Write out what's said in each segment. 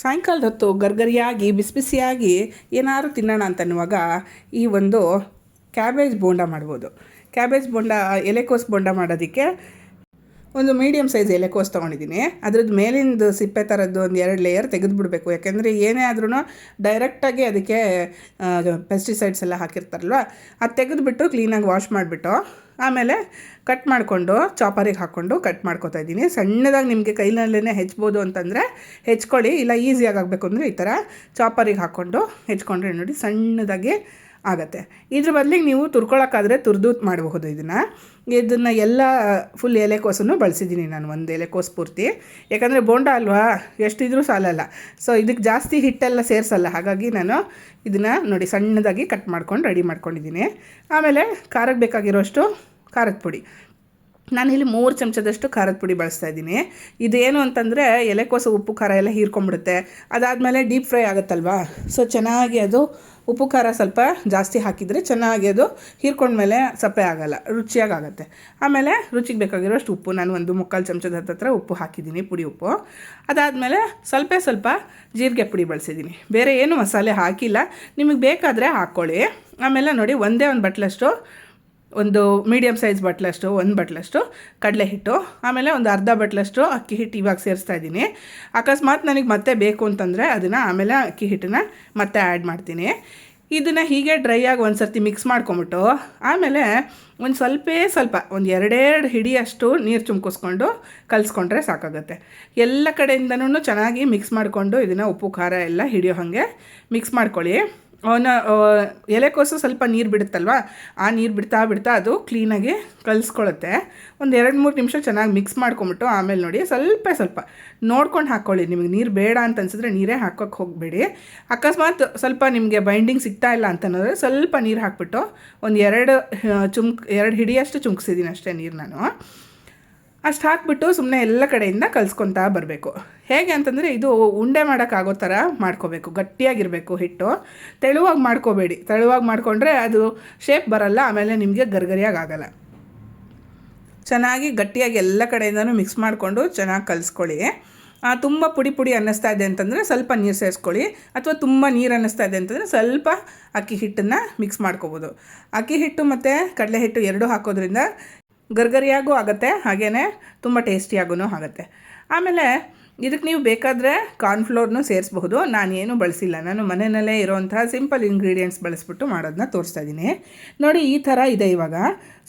ಸಾಯಂಕಾಲದ ಹೊತ್ತು ಗರ್ಗರಿಯಾಗಿ ಬಿಸಿ ಬಿಸಿಯಾಗಿ ಏನಾದ್ರು ತಿನ್ನೋಣ ಅಂತನ್ನುವಾಗ ಈ ಒಂದು ಕ್ಯಾಬೇಜ್ ಬೋಂಡ ಮಾಡ್ಬೋದು. ಕ್ಯಾಬೇಜ್ ಬೋಂಡ, ಎಲೆಕೋಸು ಬೋಂಡ ಮಾಡೋದಕ್ಕೆ ಒಂದು ಮೀಡಿಯಮ್ ಸೈಜ್ ಎಲೆಕೋಸು ತೊಗೊಂಡಿದ್ದೀನಿ. ಅದ್ರದ್ದು ಮೇಲಿಂದ ಸಿಪ್ಪೆ ಥರದ್ದು ಒಂದು ಎರಡು ಲೇಯರ್ ತೆಗೆದುಬಿಡ್ಬೇಕು. ಯಾಕೆಂದರೆ ಏನೇ ಆದ್ರೂ ಡೈರೆಕ್ಟಾಗಿ ಅದಕ್ಕೆ ಪೆಸ್ಟಿಸೈಡ್ಸ್ ಎಲ್ಲ ಹಾಕಿರ್ತಾರಲ್ವ, ಅದು ತೆಗೆದುಬಿಟ್ಟು ಕ್ಲೀನಾಗಿ ವಾಶ್ ಮಾಡಿಬಿಟ್ಟು ಆಮೇಲೆ ಕಟ್ ಮಾಡಿಕೊಂಡು, ಚಾಪರಿಗೆ ಹಾಕ್ಕೊಂಡು ಕಟ್ ಮಾಡ್ಕೋತಾ ಇದ್ದೀನಿ. ಸಣ್ಣದಾಗಿ ನಿಮಗೆ ಕೈನಲ್ಲೇ ಹೆಚ್ಬೋದು ಅಂತಂದರೆ ಹೆಚ್ಕೊಳ್ಳಿ, ಇಲ್ಲ ಈಸಿಯಾಗಿ ಆಗಬೇಕು ಅಂದರೆ ಈ ಥರ ಚಾಪರಿಗೆ ಹಾಕ್ಕೊಂಡು ಹೆಚ್ಕೊಂಡ್ರೆ ನೋಡಿ ಸಣ್ಣದಾಗಿ ಆಗುತ್ತೆ. ಇದ್ರ ಬದಲಿಗೆ ನೀವು ತುರ್ಕೊಳ್ಳೋಕ್ಕಾದರೆ ತುರ್ದು ಮಾಡಬಹುದು ಇದನ್ನು ಇದನ್ನು ಎಲ್ಲ ಫುಲ್ ಎಲೆಕೋಸನ್ನು ಬಳಸಿದ್ದೀನಿ ನಾನು ಒಂದು ಎಲೆಕೋಸು ಪೂರ್ತಿ. ಯಾಕಂದರೆ ಬೋಂಡ ಅಲ್ವಾ, ಎಷ್ಟಿದ್ರೂ ಸಾಲಲ್ಲ. ಸೊ ಇದಕ್ಕೆ ಜಾಸ್ತಿ ಹಿಟ್ಟೆಲ್ಲ ಸೇರಿಸಲ್ಲ. ಹಾಗಾಗಿ ನಾನು ಇದನ್ನು ನೋಡಿ ಸಣ್ಣದಾಗಿ ಕಟ್ ಮಾಡ್ಕೊಂಡು ರೆಡಿ ಮಾಡ್ಕೊಂಡಿದ್ದೀನಿ. ಆಮೇಲೆ ಖಾರಕ್ಕೆ ಬೇಕಾಗಿರೋಷ್ಟು ಖಾರದ ಪುಡಿ. ನಾನಿಲ್ಲಿ ಮೂರು ಚಮಚದಷ್ಟು ಖಾರದ ಪುಡಿ ಬಳಸ್ತಾ ಇದ್ದೀನಿ. ಇದೇನು ಅಂತಂದರೆ ಎಲೆಕೋಸು ಉಪ್ಪು ಖಾರ ಎಲ್ಲ ಹೀರ್ಕೊಂಡ್ಬಿಡುತ್ತೆ. ಅದಾದಮೇಲೆ ಡೀಪ್ ಫ್ರೈ ಆಗುತ್ತಲ್ವಾ? ಸೊ ಚೆನ್ನಾಗಿ ಅದು ಉಪ್ಪು ಖಾರ ಸ್ವಲ್ಪ ಜಾಸ್ತಿ ಹಾಕಿದರೆ ಚೆನ್ನಾಗಿ ಅದು ಹೀರ್ಕೊಂಡ್ಮೇಲೆ ಸಪ್ಪೆ ಆಗೋಲ್ಲ ರುಚಿಯಾಗಿ ಆಗುತ್ತೆ ಆಮೇಲೆ ರುಚಿಗೆ ಬೇಕಾಗಿರೋಷ್ಟು ಉಪ್ಪು, ನಾನು ಒಂದು ಮುಕ್ಕಾಲು ಚಮಚದ ಹತ್ತತ್ರ ಉಪ್ಪು ಹಾಕಿದ್ದೀನಿ, ಪುಡಿ ಉಪ್ಪು. ಅದಾದಮೇಲೆ ಸ್ವಲ್ಪ ಸ್ವಲ್ಪ ಜೀರಿಗೆ ಪುಡಿ ಬಳಸಿದ್ದೀನಿ. ಬೇರೆ ಏನು ಮಸಾಲೆ ಹಾಕಿಲ್ಲ. ನಿಮಗೆ ಬೇಕಾದರೆ ಹಾಕ್ಕೊಳ್ಳಿ. ಆಮೇಲೆ ನೋಡಿ, ಒಂದೇ ಒಂದು ಬಟ್ಲಷ್ಟು ಒಂದು ಮೀಡಿಯಮ್ ಸೈಜ್ ಬಟ್ಲಷ್ಟು, ಒಂದು ಬಟ್ಲಷ್ಟು, ಕಡಲೆ ಹಿಟ್ಟು, ಆಮೇಲೆ ಒಂದು ಅರ್ಧ ಬಟ್ಲಷ್ಟು ಅಕ್ಕಿ ಹಿಟ್ಟು ಇವಾಗ ಸೇರಿಸ್ತಾ ಇದ್ದೀನಿ. ಅಕಸ್ಮಾತ್ ನನಗೆ ಮತ್ತೆ ಬೇಕು ಅಂತಂದರೆ ಅದನ್ನು ಆಮೇಲೆ ಅಕ್ಕಿ ಹಿಟ್ಟನ್ನ ಮತ್ತೆ ಆ್ಯಡ್ ಮಾಡ್ತೀನಿ. ಇದನ್ನು ಹೀಗೆ ಡ್ರೈ ಆಗಿ ಒಂದು ಸರ್ತಿ ಮಿಕ್ಸ್ ಮಾಡ್ಕೊಂಬಿಟ್ಟು, ಆಮೇಲೆ ಒಂದು ಸ್ವಲ್ಪ ಸ್ವಲ್ಪ, ಒಂದು ಎರಡೆರಡು ಹಿಡಿಯಷ್ಟು ನೀರು ಚುಮ್ಕಿಸ್ಕೊಂಡು ಕಲಿಸ್ಕೊಂಡ್ರೆ ಸಾಕಾಗುತ್ತೆ. ಎಲ್ಲ ಕಡೆಯಿಂದನೂ ಚೆನ್ನಾಗಿ ಮಿಕ್ಸ್ ಮಾಡಿಕೊಂಡು ಇದನ್ನು ಉಪ್ಪು, ಖಾರ ಎಲ್ಲ ಹಿಡಿಯೋ ಹಾಗೆ ಮಿಕ್ಸ್ ಮಾಡ್ಕೊಳ್ಳಿ. ಅವನ ಎಲೆಕೋಸು ಸ್ವಲ್ಪ ನೀರು ಬಿಡುತ್ತಲ್ವಾ? ಆ ನೀರು ಬಿಡ್ತಾ ಬಿಡ್ತಾ ಅದು ಕ್ಲೀನಾಗಿ ಕಲಿಸ್ಕೊಳುತ್ತೆ. ಒಂದು ಎರಡು ಮೂರು ನಿಮಿಷ ಚೆನ್ನಾಗಿ ಮಿಕ್ಸ್ ಮಾಡ್ಕೊಂಬಿಟ್ಟು ಆಮೇಲೆ ನೋಡಿ ಸ್ವಲ್ಪ ಸ್ವಲ್ಪ ನೋಡ್ಕೊಂಡು ಹಾಕ್ಕೊಳ್ಳಿ ನಿಮಗೆ ನೀರು ಬೇಡ ಅಂತ ಅನ್ಸಿದ್ರೆ ನೀರೇ ಹಾಕೋಕ್ಕೆ ಹೋಗಬೇಡಿ. ಅಕಸ್ಮಾತ್ ಸ್ವಲ್ಪ ನಿಮಗೆ ಬೈಂಡಿಂಗ್ ಸಿಗ್ತಾ ಇಲ್ಲ ಅಂತಂದರೆ ಸ್ವಲ್ಪ ನೀರು ಹಾಕ್ಬಿಟ್ಟು ಒಂದು ಎರಡು ಚುಮ್ಕ್, ಎರಡು ಹಿಡಿಯಷ್ಟು ಚುಮ್ಕ್ಸಿದ್ದೀನಿ ಅಷ್ಟೇ ನೀರು ನಾನು. ಅಷ್ಟು ಹಾಕ್ಬಿಟ್ಟು ಸುಮ್ಮನೆ ಎಲ್ಲ ಕಡೆಯಿಂದ ಕಲಿಸ್ಕೊತಾ ಬರಬೇಕು. ಹೇಗೆ ಅಂತಂದರೆ ಇದು ಉಂಡೆ ಮಾಡೋಕ್ಕಾಗೋ ಥರ ಮಾಡ್ಕೋಬೇಕು. ಗಟ್ಟಿಯಾಗಿರಬೇಕು ಹಿಟ್ಟು. ತೆಳುವಾಗಿ ಮಾಡ್ಕೋಬೇಡಿ. ತೆಳುವಾಗಿ ಮಾಡಿಕೊಂಡ್ರೆ ಅದು ಶೇಪ್ ಬರಲ್ಲ, ಆಮೇಲೆ ನಿಮಗೆ ಗರ್ಗರಿಯಾಗಿ ಆಗಲ್ಲ ಚೆನ್ನಾಗಿ ಗಟ್ಟಿಯಾಗಿ ಎಲ್ಲ ಕಡೆಯಿಂದನೂ ಮಿಕ್ಸ್ ಮಾಡಿಕೊಂಡು ಚೆನ್ನಾಗಿ ಕಲಿಸ್ಕೊಳ್ಳಿ. ತುಂಬ ಪುಡಿ ಪುಡಿ ಅನ್ನಿಸ್ತಾ ಇದೆ ಅಂತಂದರೆ ಸ್ವಲ್ಪ ನೀರು ಸೇರಿಸ್ಕೊಳ್ಳಿ. ಅಥವಾ ತುಂಬ ನೀರು ಅನ್ನಿಸ್ತಾ ಇದೆ ಅಂತಂದರೆ ಸ್ವಲ್ಪ ಅಕ್ಕಿ ಹಿಟ್ಟನ್ನು ಮಿಕ್ಸ್ ಮಾಡ್ಕೋಬೋದು. ಅಕ್ಕಿ ಹಿಟ್ಟು ಮತ್ತು ಕಡಲೆ ಹಿಟ್ಟು ಎರಡೂ ಹಾಕೋದ್ರಿಂದ ಗರ್ಗರಿಯಾಗೂ ಆಗುತ್ತೆ ಹಾಗೆಯೇ ತುಂಬ ಟೇಸ್ಟಿಯಾಗೂ ಆಗುತ್ತೆ. ಆಮೇಲೆ ಇದಕ್ಕೆ ನೀವು ಬೇಕಾದರೆ ಕಾರ್ನ್ಫ್ಲೋರ್ನು ಸೇರಿಸ್ಬಹುದು. ನಾನೇನು ಬಳಸಿಲ್ಲ. ನಾನು ಮನೆಯಲ್ಲೇ ಇರೋವಂಥ ಸಿಂಪಲ್ ಇಂಗ್ರೀಡಿಯೆಂಟ್ಸ್ ಬಳಸ್ಬಿಟ್ಟು ಮಾಡೋದನ್ನ ತೋರಿಸ್ತಾ ಇದ್ದೀನಿ ನೋಡಿ, ಈ ಥರ ಇದೆ ಇವಾಗ.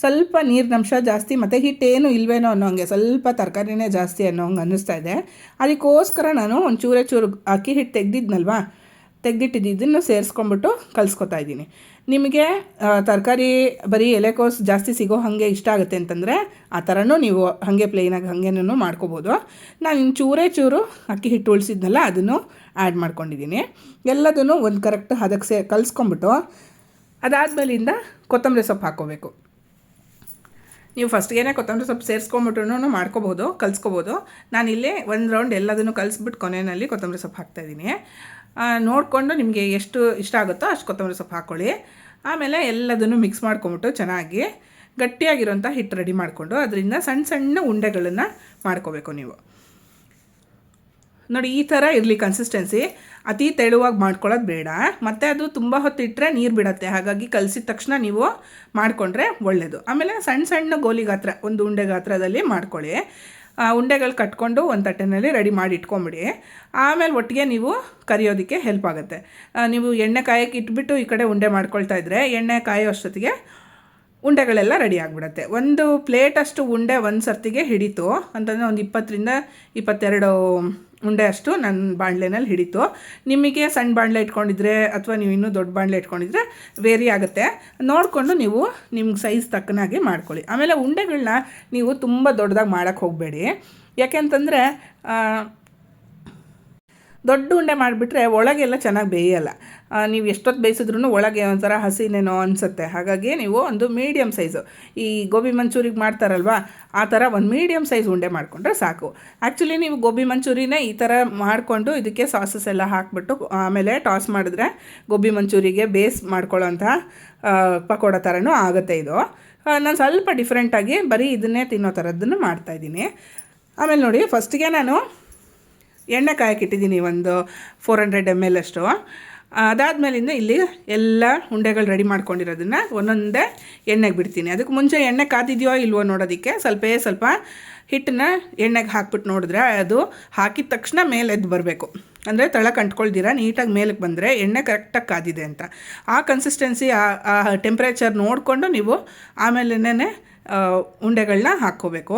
ಸ್ವಲ್ಪ ನೀರಿನಂಶ ಜಾಸ್ತಿ, ಮತ್ತು ಹಿಟ್ಟೇನು ಇಲ್ವೇನೋ ಅನ್ನೋ ಹಂಗೆ ಸ್ವಲ್ಪ ತರಕಾರಿನೇ ಜಾಸ್ತಿ ಅನ್ನೋ ಹಂಗೆ ಅನ್ನಿಸ್ತಾ ಇದೆ. ಅದಕ್ಕೋಸ್ಕರ ನಾನು ಒಂದು ಚೂರೇ ಚೂರು ಅಕ್ಕಿ ಹಿಟ್ಟು ತೆಗ್ದಿದ್ನಲ್ವಾ? ತೆಗ್ದಿಟ್ಟಿದ್ದು. ಇದನ್ನು ಸೇರಿಸ್ಕೊಂಬಿಟ್ಟು ಕಲಿಸ್ಕೊತಾ ಇದ್ದೀನಿ. ನಿಮಗೆ ತರಕಾರಿ ಬರೀ ಎಲೆಕೋಸು ಜಾಸ್ತಿ ಸಿಗೋ ಹಾಗೆ ಇಷ್ಟ ಆಗುತ್ತೆ ಅಂತಂದರೆ ಆ ಥರನೂ ನೀವು ಹಾಗೆ ಪ್ಲೇನಾಗಿ ಹಾಗೇನೂ ಮಾಡ್ಕೋಬೋದು. ನಾನು ಇನ್ನು ಚೂರೇ ಚೂರು ಅಕ್ಕಿ ಹಿಟ್ಟು ಉಳಿಸಿದ್ನಲ್ಲ, ಅದನ್ನು ಆ್ಯಡ್ ಮಾಡ್ಕೊಂಡಿದ್ದೀನಿ. ಎಲ್ಲದನ್ನು ಒಂದು ಕರೆಕ್ಟ್ ಅದಕ್ಕೆ ಸೇ ಕಲಿಸ್ಕೊಂಬಿಟ್ಟು ಅದಾದಮೇಲಿಂದ ಕೊತ್ತಂಬರಿ ಸೊಪ್ಪು ಹಾಕ್ಕೋಬೇಕು. ನೀವು ಫಸ್ಟ್ಗೇನೆ ಕೊತ್ತಂಬರಿ ಸೊಪ್ಪು ಸೇರಿಸ್ಕೊಂಬಿಟ್ಟು ಮಾಡ್ಕೋಬೋದು, ಕಲಿಸ್ಕೋಬೋದು. ನಾನಿಲ್ಲಿ ಒಂದು ರೌಂಡ್ ಎಲ್ಲದನ್ನು ಕಲಿಸ್ಬಿಟ್ಟು ಕೊನೆಯಲ್ಲಿ ಕೊತ್ತಂಬರಿ ಸೊಪ್ಪು ಹಾಕ್ತಾಯಿದ್ದೀನಿ ನೋಡಿಕೊಂಡು ನಿಮಗೆ ಎಷ್ಟು ಇಷ್ಟ ಆಗುತ್ತೋ ಅಷ್ಟು ಕೊತ್ತಂಬರಿ ಸೊಪ್ಪು ಹಾಕ್ಕೊಳ್ಳಿ ಆಮೇಲೆ ಎಲ್ಲದನ್ನು ಮಿಕ್ಸ್ ಮಾಡ್ಕೊಂಬಿಟ್ಟು ಚೆನ್ನಾಗಿ ಗಟ್ಟಿಯಾಗಿರೋಂಥ ಹಿಟ್ಟು ರೆಡಿ ಮಾಡಿಕೊಂಡು ಅದರಿಂದ ಸಣ್ಣ ಸಣ್ಣ ಉಂಡೆಗಳನ್ನು ಮಾಡ್ಕೋಬೇಕು ನೀವು. ನೋಡಿ, ಈ ಥರ ಇರಲಿ ಕನ್ಸಿಸ್ಟೆನ್ಸಿ ಅತಿ ತೆಳುವಾಗಿ ಮಾಡ್ಕೊಳ್ಳೋದು ಬೇಡ. ಮತ್ತು ಅದು ತುಂಬ ಹೊತ್ತು ಇಟ್ಟರೆ ನೀರು ಬಿಡತ್ತೆ. ಹಾಗಾಗಿ ಕಲಸಿದ ತಕ್ಷಣ ನೀವು ಮಾಡಿಕೊಂಡ್ರೆ ಒಳ್ಳೆಯದು ಆಮೇಲೆ ಸಣ್ಣ ಸಣ್ಣ ಗೋಲಿ ಗಾತ್ರ ಒಂದು ಉಂಡೆ ಗಾತ್ರದಲ್ಲಿ ಮಾಡ್ಕೊಳ್ಳಿ. ಉಂಡೆಗಳು ಕಟ್ಕೊಂಡು ಒಂದು ತಟ್ಟೆನಲ್ಲಿ ರೆಡಿ ಮಾಡಿ ಇಟ್ಕೊಂಬಿಡಿ. ಆಮೇಲೆ ಒಟ್ಟಿಗೆ ನೀವು ಕರಿಯೋದಕ್ಕೆ ಹೆಲ್ಪ್ ಆಗುತ್ತೆ. ನೀವು ಎಣ್ಣೆ ಕಾಯಕ್ಕೆ ಇಟ್ಬಿಟ್ಟು ಈ ಕಡೆ ಉಂಡೆ ಮಾಡ್ಕೊಳ್ತಾ ಇದ್ದರೆ ಎಣ್ಣೆ ಕಾಯೋ ಅಷ್ಟೊತ್ತಿಗೆ ಉಂಡೆಗಳೆಲ್ಲ ರೆಡಿ ಆಗಿಬಿಡತ್ತೆ. ಒಂದು ಪ್ಲೇಟಷ್ಟು ಉಂಡೆ ಒಂದು ಸರ್ತಿಗೆ ಹಿಡಿತು. ಅಂತಂದರೆ ಒಂದು ಇಪ್ಪತ್ತರಿಂದ ಇಪ್ಪತ್ತೆರಡು ಉಂಡೆ ಅಷ್ಟು ನನ್ನ ಬಾಣಲೆನಲ್ಲಿ ಹಿಡಿತು. ನಿಮಗೆ ಸಣ್ಣ ಬಾಣಲೆ ಇಟ್ಕೊಂಡಿದ್ರೆ ಅಥವಾ ನೀವು ಇನ್ನೂ ದೊಡ್ಡ ಬಾಣಲೆ ಇಟ್ಕೊಂಡಿದ್ರೆ ವೇರಿ ಆಗುತ್ತೆ. ನೋಡಿಕೊಂಡು ನೀವು ನಿಮ್ಗೆ ಸೈಜ್ ತಕ್ಕನಾಗಿ ಮಾಡ್ಕೊಳ್ಳಿ. ಆಮೇಲೆ ಉಂಡೆಗಳನ್ನ ನೀವು ತುಂಬ ದೊಡ್ಡದಾಗಿ ಮಾಡೋಕ್ಕೆ ಹೋಗಬೇಡಿ. ಯಾಕೆ ಅಂತಂದರೆ ದೊಡ್ಡ ಉಂಡೆ ಮಾಡಿಬಿಟ್ರೆ ಒಳಗೆಲ್ಲ ಚೆನ್ನಾಗಿ ಬೇಯಲ್ಲ. ನೀವು ಎಷ್ಟೊತ್ತು ಬೇಯಿಸಿದ್ರೂ ಒಳಗೆ ಒಂಥರ ಹಸಿನೇನೋ ಅನಿಸುತ್ತೆ. ಹಾಗಾಗಿ ನೀವು ಒಂದು ಮೀಡಿಯಮ್ ಸೈಜು ಈ ಗೋಬಿ ಮಂಚೂರಿಗೆ ಮಾಡ್ತಾರಲ್ವಾ, ಆ ಥರ ಒಂದು ಮೀಡಿಯಮ್ ಸೈಜ್ ಉಂಡೆ ಮಾಡಿಕೊಂಡ್ರೆ ಸಾಕು. ಆ್ಯಕ್ಚುಲಿ ನೀವು ಗೋಬಿ ಮಂಚೂರಿನೇ ಈ ಥರ ಮಾಡಿಕೊಂಡು ಇದಕ್ಕೆ ಸಾಸಸ್ ಎಲ್ಲ ಹಾಕ್ಬಿಟ್ಟು, ಆಮೇಲೆ ಟಾಸ್ ಮಾಡಿದ್ರೆ ಗೋಬಿ ಮಂಚೂರಿಗೆ ಬೇಸ್ ಮಾಡ್ಕೊಳ್ಳೋಂಥ ಪಕೋಡ ಥರನೂ ಆಗುತ್ತೆ ಇದು. ನಾನು ಸ್ವಲ್ಪ ಡಿಫ್ರೆಂಟಾಗಿ ಬರೀ ಇದನ್ನೇ ತಿನ್ನೋ ಥರದ್ದನ್ನು ಮಾಡ್ತಾಯಿದ್ದೀನಿ ಆಮೇಲೆ ನೋಡಿ ಫಸ್ಟಿಗೆ ನಾನು ಎಣ್ಣೆ ಕಾಯಕ್ಕಿಟ್ಟಿದ್ದೀನಿ ಒಂದು ಫೋರ್ ಹಂಡ್ರೆಡ್ ಎಂ ಎಲ್ ಅಷ್ಟು. ಅದಾದಮೇಲಿಂದ ಇಲ್ಲಿ ಎಲ್ಲ ಉಂಡೆಗಳು ರೆಡಿ ಮಾಡ್ಕೊಂಡಿರೋದನ್ನು ಒಂದೊಂದೇ ಎಣ್ಣೆಗೆ ಬಿಡ್ತೀನಿ. ಅದಕ್ಕೆ ಮುಂಚೆ ಎಣ್ಣೆ ಕಾದಿದೆಯೋ ಇಲ್ವೋ ನೋಡೋದಕ್ಕೆ ಸ್ವಲ್ಪೇ ಸ್ವಲ್ಪ ಹಿಟ್ಟನ್ನ ಎಣ್ಣೆಗೆ ಹಾಕ್ಬಿಟ್ಟು ನೋಡಿದ್ರೆ ಅದು ಹಾಕಿದ ತಕ್ಷಣ ಮೇಲೆ ಎದ್ದು ಬರಬೇಕು. ಅಂದರೆ ತಳ ಕಂಟ್ಕೊಳ್ದಿರ, ನೀಟಾಗಿ ಮೇಲಕ್ಕೆ ಬಂದರೆ ಎಣ್ಣೆ ಕರೆಕ್ಟಾಗಿ ಕಾದಿದೆ ಅಂತ. ಆ ಕನ್ಸಿಸ್ಟೆನ್ಸಿ ಆ ಟೆಂಪ್ರೇಚರ್ ನೋಡಿಕೊಂಡು ನೀವು ಆಮೇಲೆ ಉಂಡೆಗಳನ್ನ ಹಾಕ್ಕೋಬೇಕು.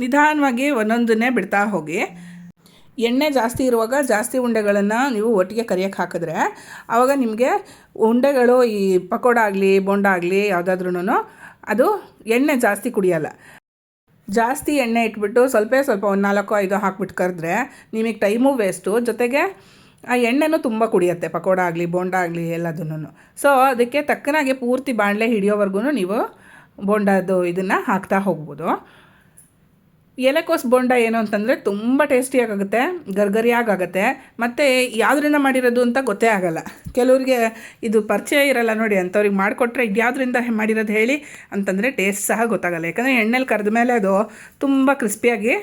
ನಿಧಾನವಾಗಿ ಒಂದೊಂದನ್ನೇ ಬಿಡ್ತಾ ಹೋಗಿ. ಎಣ್ಣೆ ಜಾಸ್ತಿ ಇರುವಾಗ ಜಾಸ್ತಿ ಉಂಡೆಗಳನ್ನು ನೀವು ಒಟ್ಟಿಗೆ ಕರಿಯಕ್ಕೆ ಹಾಕಿದ್ರೆ ಆವಾಗ ನಿಮಗೆ ಉಂಡೆಗಳು ಈ ಪಕೋಡ ಆಗಲಿ, ಬೋಂಡ ಆಗಲಿ ಯಾವುದಾದ್ರೂ ಅದು ಎಣ್ಣೆ ಜಾಸ್ತಿ ಕುಡಿಯೋಲ್ಲ. ಜಾಸ್ತಿ ಎಣ್ಣೆ ಇಟ್ಬಿಟ್ಟು ಸ್ವಲ್ಪ ಸ್ವಲ್ಪ ಒಂದು ನಾಲ್ಕು ಐದು ಹಾಕ್ಬಿಟ್ಟು ಕರೆದ್ರೆ ನಿಮಗೆ ಟೈಮು ವೇಸ್ಟು. ಜೊತೆಗೆ ಆ ಎಣ್ಣೆನೂ ತುಂಬ ಕುಡಿಯುತ್ತೆ, ಪಕೋಡ ಆಗಲಿ, ಬೋಂಡ ಆಗಲಿ ಎಲ್ಲದನ್ನು ಸೊ ಅದಕ್ಕೆ ತಕ್ಕನಾಗೆ ಪೂರ್ತಿ ಬಾಣಲೆ ಹಿಡಿಯೋವರೆಗೂ ನೀವು ಬೋಂಡದ್ದು ಇದನ್ನು ಹಾಕ್ತಾ ಹೋಗ್ಬೋದು. ಎಲೆಕೋಸು ಬೋಂಡ ಏನು ಅಂತಂದರೆ ತುಂಬ ಟೇಸ್ಟಿಯಾಗುತ್ತೆ ಗರ್ಗರಿಯಾಗುತ್ತೆ ಮತ್ತು ಯಾವುದರಿಂದ ಮಾಡಿರೋದು ಅಂತ ಗೊತ್ತೇ ಆಗಲ್ಲ. ಕೆಲವ್ರಿಗೆ ಇದು ಪರಿಚಯ ಇರಲ್ಲ ನೋಡಿ, ಅಂಥವ್ರಿಗೆ ಮಾಡಿಕೊಟ್ರೆ ಯಾವುದರಿಂದ ಮಾಡಿರೋದು ಹೇಳಿ ಅಂತಂದರೆ ಟೇಸ್ಟ್ ಸಹ ಗೊತ್ತಾಗಲ್ಲ. ಯಾಕಂದರೆ ಎಣ್ಣೆಲಿ ಕರೆದ ಮೇಲೆ ಅದು ತುಂಬ ಕ್ರಿಸ್ಪಿಯಾಗಿ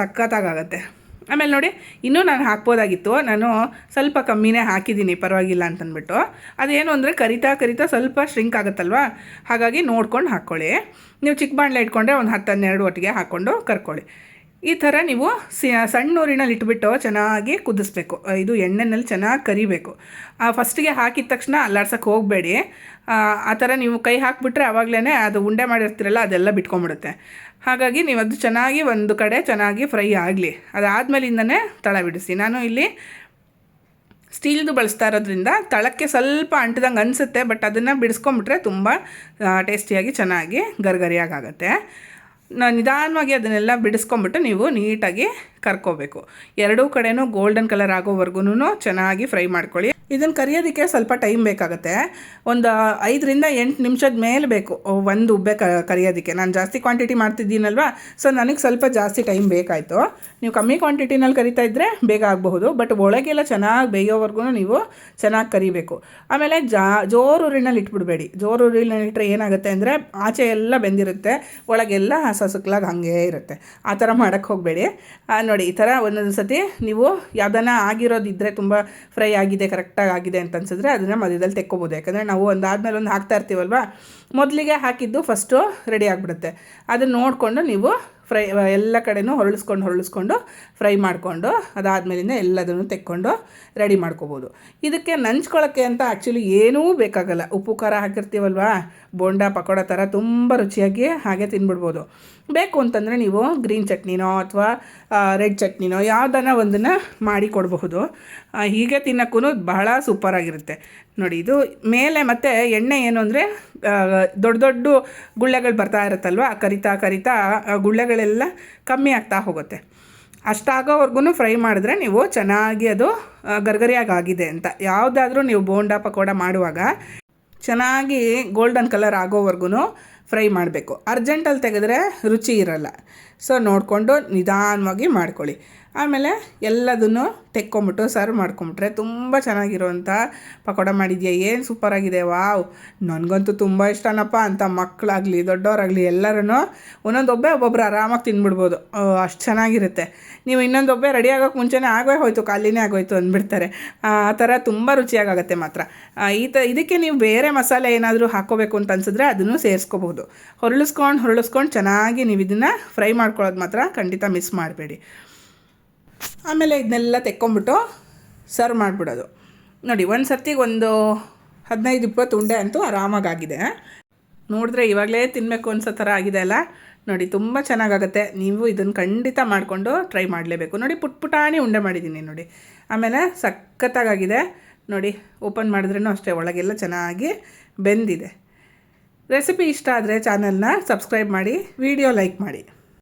ಸಖತ್ತಾಗುತ್ತೆ ಆಮೇಲೆ ನೋಡಿ, ಇನ್ನೂ ನಾನು ಹಾಕ್ಬೋದಾಗಿತ್ತು. ನಾನು ಸ್ವಲ್ಪ ಕಮ್ಮಿನೇ ಹಾಕಿದ್ದೀನಿ, ಪರವಾಗಿಲ್ಲ ಅಂತಂದ್ಬಿಟ್ಟು ಅದೇನು ಅಂದರೆ ಕರಿತಾ ಕರಿತಾ ಸ್ವಲ್ಪ ಶ್ರಿಂಕ್ ಆಗುತ್ತಲ್ವ? ಹಾಗಾಗಿ ನೋಡ್ಕೊಂಡು ಹಾಕ್ಕೊಳ್ಳಿ ನೀವು ಚಿಕ್ಕ ಬಾಣಲೆ ಇಟ್ಕೊಂಡ್ರೆ ಒಂದು ಹತ್ತು ಹನ್ನೆರಡು ಒಟ್ಟಿಗೆ ಹಾಕ್ಕೊಂಡು ಕರ್ಕೊಳ್ಳಿ. ಈ ಥರ ನೀವು ಸಣ್ಣ ಊರಿನಲ್ಲಿ ಇಟ್ಬಿಟ್ಟು ಚೆನ್ನಾಗಿ ಕುದಿಸ್ಬೇಕು. ಇದು ಎಣ್ಣೆನಲ್ಲಿ ಚೆನ್ನಾಗಿ ಕರಿಬೇಕು. ಫಸ್ಟಿಗೆ ಹಾಕಿದ ತಕ್ಷಣ ಅಲ್ಲಾಡ್ಸೋಕ್ಕೆ ಹೋಗಬೇಡಿ. ಆ ಥರ ನೀವು ಕೈ ಹಾಕಿಬಿಟ್ರೆ ಆವಾಗಲೇ ಅದು ಉಂಡೆ ಮಾಡಿರ್ತೀರಲ್ಲ, ಅದೆಲ್ಲ ಬಿಟ್ಕೊಂಬಿಡುತ್ತೆ. ಹಾಗಾಗಿ ನೀವು ಅದು ಚೆನ್ನಾಗಿ ಒಂದು ಕಡೆ ಚೆನ್ನಾಗಿ ಫ್ರೈ ಆಗಲಿ. ಅದಾದಮೇಲಿಂದನೇ ತಳ ಬಿಡಿಸಿ. ನಾನು ಇಲ್ಲಿ ಸ್ಟೀಲ್ದು ಬಳಸ್ತಾ ಇರೋದ್ರಿಂದ ತಳಕ್ಕೆ ಸ್ವಲ್ಪ ಅಂಟದಂಗೆ ಅನಿಸುತ್ತೆ, ಬಟ್ ಅದನ್ನು ಬಿಡಿಸ್ಕೊಂಬಿಟ್ರೆ ತುಂಬ ಟೇಸ್ಟಿಯಾಗಿ ಚೆನ್ನಾಗಿ ಗರ್ಗರಿಯಾಗುತ್ತೆ ನಿಧಾನವಾಗಿ ಅದನ್ನೆಲ್ಲ ಬಿಡಿಸ್ಕೊಂಬಿಟ್ಟು ನೀವು ನೀಟಾಗಿ ಕರ್ಕೋಬೇಕು. ಎರಡೂ ಕಡೆನೂ ಗೋಲ್ಡನ್ ಕಲರ್ ಆಗೋವರೆಗೂ ಚೆನ್ನಾಗಿ ಫ್ರೈ ಮಾಡ್ಕೊಳ್ಳಿ. ಇದನ್ನು ಕರಿಯೋದಕ್ಕೆ ಸ್ವಲ್ಪ ಟೈಮ್ ಬೇಕಾಗುತ್ತೆ. ಒಂದು ಐದರಿಂದ ಎಂಟು ನಿಮಿಷದ ಮೇಲೆ ಬೇಕು ಒಂದು ಉಬ್ಬೆ ಕರಿಯೋದಕ್ಕೆ. ನಾನು ಜಾಸ್ತಿ ಕ್ವಾಂಟಿಟಿ ಮಾಡ್ತಿದ್ದೀನಲ್ವಾ ಸೊ ನನಗೆ ಸ್ವಲ್ಪ ಜಾಸ್ತಿ ಟೈಮ್ ಬೇಕಾಯಿತು. ನೀವು ಕಮ್ಮಿ ಕ್ವಾಂಟಿಟಿನಲ್ಲಿ ಕರಿತಾ ಇದ್ದರೆ ಬೇಗ ಆಗಬಹುದು ಬಟ್ ಒಳಗೆಲ್ಲ ಚೆನ್ನಾಗಿ ಬೇಯೋವರೆಗೂ ನೀವು ಚೆನ್ನಾಗಿ ಕರಿಬೇಕು. ಆಮೇಲೆ ಜಾ, ಜೋರು ಉರಿನಲ್ಲಿ ಇಟ್ಬಿಡಬೇಡಿ. ಜೋರು ಉರಿನಲ್ಲಿ ಇಟ್ಟರೆ ಏನಾಗುತ್ತೆ ಅಂದರೆ ಆಚೆ ಎಲ್ಲ ಬೆಂದಿರುತ್ತೆ, ಒಳಗೆಲ್ಲ ಹಸಸುಕ್ಲಾಗಿ ಹಾಗೆ ಇರುತ್ತೆ. ಆ ಥರ ಮಾಡೋಕ್ಕೆ ಹೋಗಬೇಡಿ. ನೋಡಿ, ಈ ಥರ ಒಂದೊಂದು ಸತಿ ನೀವು ಯಾವ್ದಾನ ಆಗಿರೋದಿದ್ದರೆ ತುಂಬ ಫ್ರೈ ಆಗಿದೆ ಕರೆಕ್ಟಾಗಿ ಆಗಿದೆ ಅಂತ ಅನ್ಸಿದ್ರೆ ಅದನ್ನು ಮಧ್ಯದಲ್ಲಿ ತೆಕ್ಕೋಬೋದು. ಯಾಕಂದರೆ ನಾವು ಒಂದು ಆದಮೇಲೆ ಒಂದು ಹಾಕ್ತಾ ಇರ್ತೀವಲ್ವ, ಮೊದಲಿಗೆ ಹಾಕಿದ್ದು ಫಸ್ಟು ರೆಡಿ ಆಗಿಬಿಡುತ್ತೆ. ಅದನ್ನು ನೋಡಿಕೊಂಡು ನೀವು ಫ್ರೈ, ಎಲ್ಲ ಕಡೆನೂ ಹೊರಳಿಸ್ಕೊಂಡು ಹೊರಳಿಸ್ಕೊಂಡು ಫ್ರೈ ಮಾಡಿಕೊಂಡು, ಅದಾದಮೇಲಿಂದ ಎಲ್ಲದನ್ನು ತೆಕ್ಕೊಂಡು ರೆಡಿ ಮಾಡ್ಕೋಬೋದು. ಇದಕ್ಕೆ ನಂಚ್ಕೊಳ್ಳೋಕ್ಕೆ ಅಂತ ಆ್ಯಕ್ಚುಲಿ ಏನೂ ಬೇಕಾಗಲ್ಲ. ಉಪ್ಪು, ಖಾರ ಹಾಕಿರ್ತೀವಲ್ವಾ? ಬೋಂಡ, ಪಕೋಡ ಥರ ತುಂಬ ರುಚಿಯಾಗಿ ಹಾಗೆ ತಿನ್ಬಿಡ್ಬೋದು. ಬೇಕು ಅಂತಂದರೆ ನೀವು ಗ್ರೀನ್ ಚಟ್ನಿನೋ ಅಥವಾ ರೆಡ್ ಚಟ್ನಿನೋ ಯಾವುದನ್ನ ಒಂದನ್ನು ಮಾಡಿ ಕೊಡಬಹುದು. ಹೀಗೆ ತಿನ್ನೋಕ್ಕೂ ಬಹಳ ಸೂಪರಾಗಿರುತ್ತೆ ನೋಡಿ ಇದು ಮೇಲೆ ಮತ್ತು ಎಣ್ಣೆ ಏನು ಅಂದರೆ ದೊಡ್ಡ ದೊಡ್ಡ ಗುಳ್ಳೆಗಳು ಬರ್ತಾ ಇರುತ್ತಲ್ವ ಕರಿತಾ ಕರಿತಾ ಗುಳ್ಳೆಗಳೆಲ್ಲ ಕಮ್ಮಿ ಆಗ್ತಾ ಹೋಗುತ್ತೆ. ಅಷ್ಟಾಗೋವರೆಗೂ ಫ್ರೈ ಮಾಡಿದ್ರೆ ನೀವು ಚೆನ್ನಾಗಿ ಅದು ಗರ್ಗರಿಯಾಗಿ ಆಗಿದೆ ಅಂತ. ಯಾವುದಾದ್ರೂ ನೀವು ಬೋಂಡಾ ಪಕೋಡ ಮಾಡುವಾಗ ಚೆನ್ನಾಗಿ ಗೋಲ್ಡನ್ ಕಲರ್ ಆಗೋವರೆಗೂ ಫ್ರೈ ಮಾಡಬೇಕು. ಅರ್ಜೆಂಟಲ್ಲಿ ತೆಗೆದ್ರೆ ರುಚಿ ಇರಲ್ಲ. ಸೊ ನೋಡಿಕೊಂಡು ನಿಧಾನವಾಗಿ ಮಾಡ್ಕೊಳ್ಳಿ. ಆಮೇಲೆ ಎಲ್ಲದನ್ನು ತೆಕ್ಕೊಂಬಿಟ್ಟು ಸರ್ವ್ ಮಾಡ್ಕೊಂಬಿಟ್ರೆ ತುಂಬ ಚೆನ್ನಾಗಿರುವಂಥ ಪಕೋಡ ಮಾಡಿದ್ಯಾ? ಏನು ಸೂಪರಾಗಿದೆ? ವಾವ್! ನನಗಂತೂ ತುಂಬ ಇಷ್ಟನಪ್ಪ ಅಂತ ಮಕ್ಕಳಾಗಲಿ ದೊಡ್ಡವರಾಗಲಿ ಎಲ್ಲರೂ ಒಂದೊಂದೊಬ್ಬೆ ಒಬ್ಬೊಬ್ರು ಆರಾಮಾಗಿ ತಿಂದ್ಬಿಡ್ಬೋದು ಅಷ್ಟು ಚೆನ್ನಾಗಿರುತ್ತೆ. ನೀವು ಇನ್ನೊಂದೊಬ್ಬೆ ರೆಡಿ ಆಗೋಕ್ಕೆ ಮುಂಚೆನೇ ಆಗೇ ಹೋಯ್ತು, ಖಾಲಿನೇ ಆಗೋಯ್ತು ಅಂದ್ಬಿಡ್ತಾರೆ. ಆ ಥರ ತುಂಬ ರುಚಿಯಾಗತ್ತೆ ಮಾತ್ರ. ಈ ತ, ಇದಕ್ಕೆ ನೀವು ಬೇರೆ ಮಸಾಲೆ ಏನಾದರೂ ಹಾಕೋಬೇಕು ಅಂತ ಅನ್ಸಿದ್ರೆ ಅದನ್ನು ಸೇರಿಸ್ಕೋಬಹುದು ಹೊರಳಿಸ್ಕೊಂಡು ಹೊರಳಿಸ್ಕೊಂಡು ಚೆನ್ನಾಗಿ ನೀವು ಇದನ್ನು ಫ್ರೈ ಮಾಡ್ಕೊಳ್ಳೋದು ಮಾತ್ರ ಖಂಡಿತ ಮಿಸ್ ಮಾಡಬೇಡಿ. ಆಮೇಲೆ ಇದನ್ನೆಲ್ಲ ತೆಕ್ಕೊಂಬಿಟ್ಟು ಸರ್ವ್ ಮಾಡಿಬಿಡೋದು. ನೋಡಿ, ಒಂದು ಸರ್ತಿಗೆ ಒಂದು ಹದಿನೈದು, ಇಪ್ಪತ್ತು ಉಂಡೆ ಅಂತೂ ಆರಾಮಾಗಿದೆ ನೋಡಿದ್ರೆ ಇವಾಗಲೇ ತಿನ್ನಬೇಕು ಅನ್ಸೋ ಥರ ಆಗಿದೆ ಅಲ್ಲ? ನೋಡಿ, ತುಂಬ ಚೆನ್ನಾಗಾಗುತ್ತೆ. ನೀವು ಇದನ್ನು ಖಂಡಿತ ಮಾಡಿಕೊಂಡು ಟ್ರೈ ಮಾಡಲೇಬೇಕು. ನೋಡಿ, ಪುಟ್ ಪುಟಾಣಿ ಉಂಡೆ ಮಾಡಿದ್ದೀನಿ ನೋಡಿ. ಆಮೇಲೆ ಸಖತ್ತಾಗಿದೆ ನೋಡಿ, ಓಪನ್ ಮಾಡಿದ್ರೂ ಅಷ್ಟೇ, ಒಳಗೆಲ್ಲ ಚೆನ್ನಾಗಿ ಬೆಂದಿದೆ. ರೆಸಿಪಿ ಇಷ್ಟ ಆದರೆ ಚಾನಲ್ನ ಸಬ್ಸ್ಕ್ರೈಬ್ ಮಾಡಿ, ವಿಡಿಯೋ ಲೈಕ್ ಮಾಡಿ.